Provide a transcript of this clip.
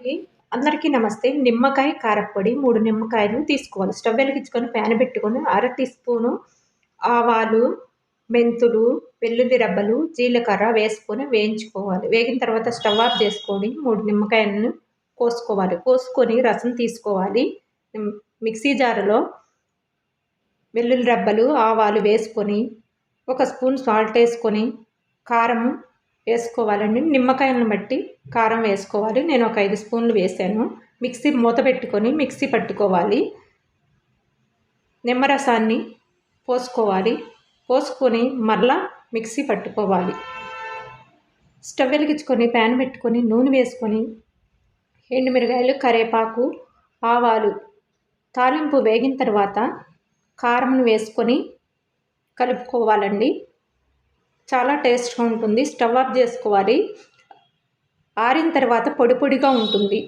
అందరికీ నమస్తే. నిమ్మకాయ కారప్పొడి మూడు నిమ్మకాయలు తీసుకోవాలి. స్టవ్ వెలిగించుకొని ప్యాన్ పెట్టుకొని అర టీ స్పూను ఆవాలు మెంతులు వెల్లుల్లి రబ్బలు జీలకర్ర వేసుకొని వేయించుకోవాలి. వేగిన తర్వాత స్టవ్ ఆఫ్ చేసుకొని మూడు నిమ్మకాయలను కోసుకోవాలి. కోసుకొని రసం తీసుకోవాలి. మిక్సీ జారులో వెల్లుల్లి రబ్బలు ఆవాలు వేసుకొని ఒక స్పూన్ సాల్ట్ వేసుకొని కారం వేసుకోవాలండి. నిమ్మకాయలను బట్టి కారం వేసుకోవాలి. నేను ఒక ఐదు స్పూన్లు వేసాను. మిక్సీ మూత పెట్టుకొని మిక్సీ పట్టుకోవాలి. నిమ్మరసాన్ని పోసుకోవాలి. పోసుకొని మరలా మిక్సీ పట్టుకోవాలి. స్టవ్ వెలిగించుకొని ప్యాన్ పెట్టుకొని నూనె వేసుకొని ఎండుమిరగాయలు కరేపాకు ఆవాలు తాలింపు వేగిన తర్వాత కారం వేసుకొని కలుపుకోవాలండి. చాలా టేస్ట్గా ఉంటుంది. స్టవ్ ఆఫ్ చేసుకోవాలి. ఆరిన తర్వాత పొడి పొడిగా ఉంటుంది.